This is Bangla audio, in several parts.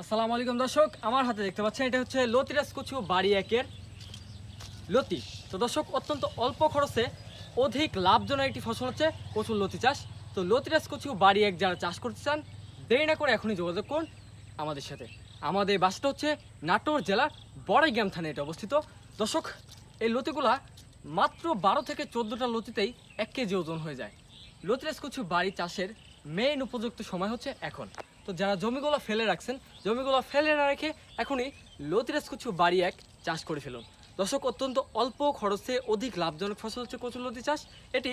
আসসালামু আলাইকুম দর্শক, আমার হাতে দেখতে পাচ্ছেন এটা হচ্ছে লতিরাজ কচু বাড়ি একের লতি। তো দর্শক, অত্যন্ত অল্প খরচে অধিক লাভজনক একটি ফসল হচ্ছে কচুর লতি চাষ। তো লতিরাজ কচু বাড়ি এক যারা চাষ করতে চান, দেরি না করে এখনই যোগাযোগ করুন আমাদের সাথে। আমাদের বাসটা হচ্ছে নাটোর জেলার বড়াইগ্রাম থানে এটা অবস্থিত। দর্শক, এই লতিগুলা মাত্র বারো থেকে চোদ্দোটা লতিতেই এক কেজি ওজন হয়ে যায়। লতিরাজ কচু বাড়ি চাষের মেইন উপযুক্ত সময় হচ্ছে এখন। তো যারা জমিগুলো ফেলে রাখছেন, জমিগুলো ফেলে না রেখে এখনই লতিরাজ কচু বাড়ি এক চাষ করে ফেলুন। দর্শক, অত্যন্ত অল্প খরচে অধিক লাভজনক ফসল হচ্ছে কচুলতি চাষ। এটি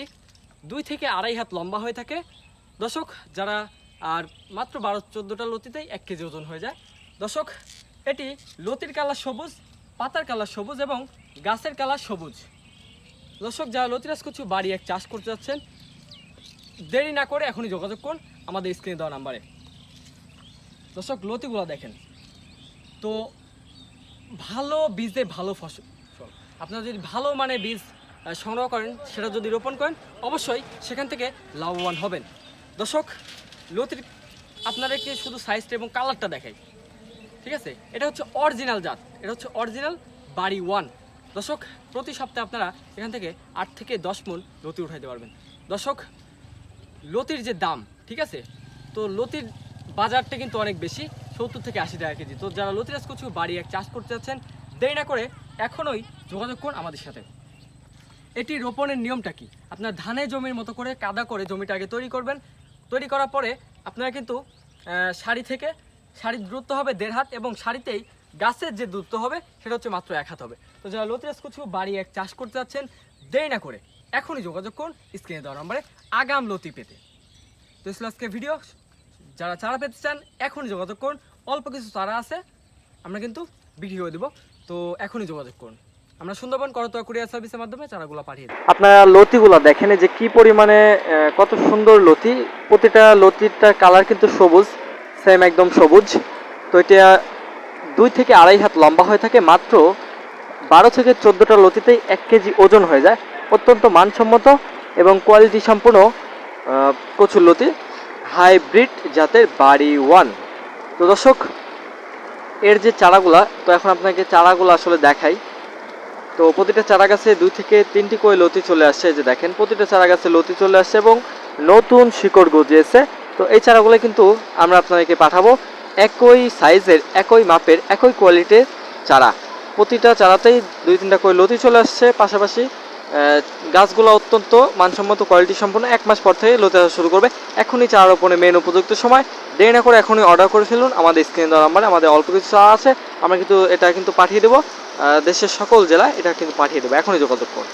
দুই থেকে আড়াই হাত লম্বা হয়ে থাকে। দর্শক, যারা আর মাত্র বারো চোদ্দোটা লতিতেই এক কেজি ওজন হয়ে যায়। দর্শক, এটি লতির কালার সবুজ, পাতার কালার সবুজ এবং গাছের কালার সবুজ। দর্শক, যারা লতিরাজ কচু বাড়ি এক চাষ করতে যাচ্ছেন, দেরি না করে এখনই যোগাযোগ করুন। আমাদের স্ক্রিনে দেওয়া নাম্বারে। দর্শক, লতিগুলো দেখেন। তো ভালো বীজে ভালো ফসল। আপনারা যদি ভালো মানে বীজ সংগ্রহ করেন, সেটা যদি রোপণ করেন, অবশ্যই সেখান থেকে লাভবান হবেন। দর্শক, লতির আপনাদেরকে শুধু সাইজটা এবং কালারটা দেখাই। ঠিক আছে? এটা হচ্ছে অরিজিনাল জাত। এটা হচ্ছে অরিজিনাল বাড়ি ওয়ান। দর্শক, প্রতি সপ্তাহে আপনারা এখান থেকে আট থেকে দশ মন লতি উঠাইতে পারবেন। দর্শক, লতির যে দাম, ঠিক আছে? তো লতির বাজারটা কিন্তু অনেক বেশি, সত্তর থেকে আশি টাকা কেজি। তো যারা লতিরাজ কচু বাড়ি এক চাষ করতে যাচ্ছেন, দেরি না করে এখনই যোগাযোগ করুন আমাদের সাথে। এটি রোপণের নিয়মটা কি? আপনার ধানে জমির মতো করে কাদা করে জমিটা আগে তৈরি করবেন। তৈরি করার পরে আপনারা কিন্তু সারি থেকে সারির দূরত্ব হবে দেড় হাত এবং সারিতেই গাছের যে দূরত্ব হবে, সেটা হচ্ছে মাত্র এক হাত হবে। তো যারা লতিরাজ কচু বাড়ি এক চাষ করতে যাচ্ছেন, দেরি না করে এখনই যোগাযোগ করুন স্ক্রিনে দেওয়া নম্বরে আগাম লতি পেতে। তো আজকে ভিডিও। যারা চারা পেতে চান, এখনই যোগাযোগ করুন। অল্প কিছু চারা আছে, আমরা কিন্তু বিক্রি করে দেবো। তো এখনই যোগাযোগ করুন। আমরা সুন্দরবন করতোয়া কুরিয়ার সার্ভিসের মাধ্যমে চারাগুলো পাঠিয়ে দিই। আপনারা লতিগুলো দেখেন যে কি পরিমাণে কত সুন্দর লতি। প্রতিটা লতিটার কালার কিন্তু সবুজ সেম একদম সবুজ। তো এটা দুই থেকে আড়াই হাত লম্বা হয়ে থাকে। মাত্র বারো থেকে চোদ্দোটা লতিতেই এক কেজি ওজন হয়ে যায়। অত্যন্ত মানসম্মত এবং কোয়ালিটি সম্পূর্ণ কচুর লতি। হাইব্রিড জাতের বাড়ি ওয়ান। তো দর্শক, এর যে চারাগুলা, তো এখন আপনাকে চারাগুলো আসলে দেখাই। তো প্রতিটা চারা গাছে দুই থেকে তিনটি করে লতি চলে আসছে যে দেখেন, প্রতিটা চারা গাছে লতি চলে আসছে এবং নতুন শিকড় গজিয়েছে। তো এই চারাগুলো কিন্তু আমরা আপনাদেরকে পাঠাবো একই সাইজের, একই মাপের, একই কোয়ালিটির চারা। প্রতিটা চারাতেই দুই তিনটা করে লতি চলে আসছে, পাশাপাশি গাছগুলো অত্যন্ত মানসম্মত কোয়ালিটি সম্পন্ন। এক মাস পর থেকে লোতে আসা শুরু করবে। এখনই চারা রোপণে মেন উপযুক্ত সময়। দেরি না করে এখনই অর্ডার করে ফেলুন। আমাদের স্ক্রিনে দেওয়া নাম্বারে আমাদের অল্প কিছু চারা আছে। আমরা কিন্তু এটা কিন্তু পাঠিয়ে দেবো। দেশের সকল জেলায় এটা কিন্তু পাঠিয়ে দেবো। এখনই যোগাযোগ করুন।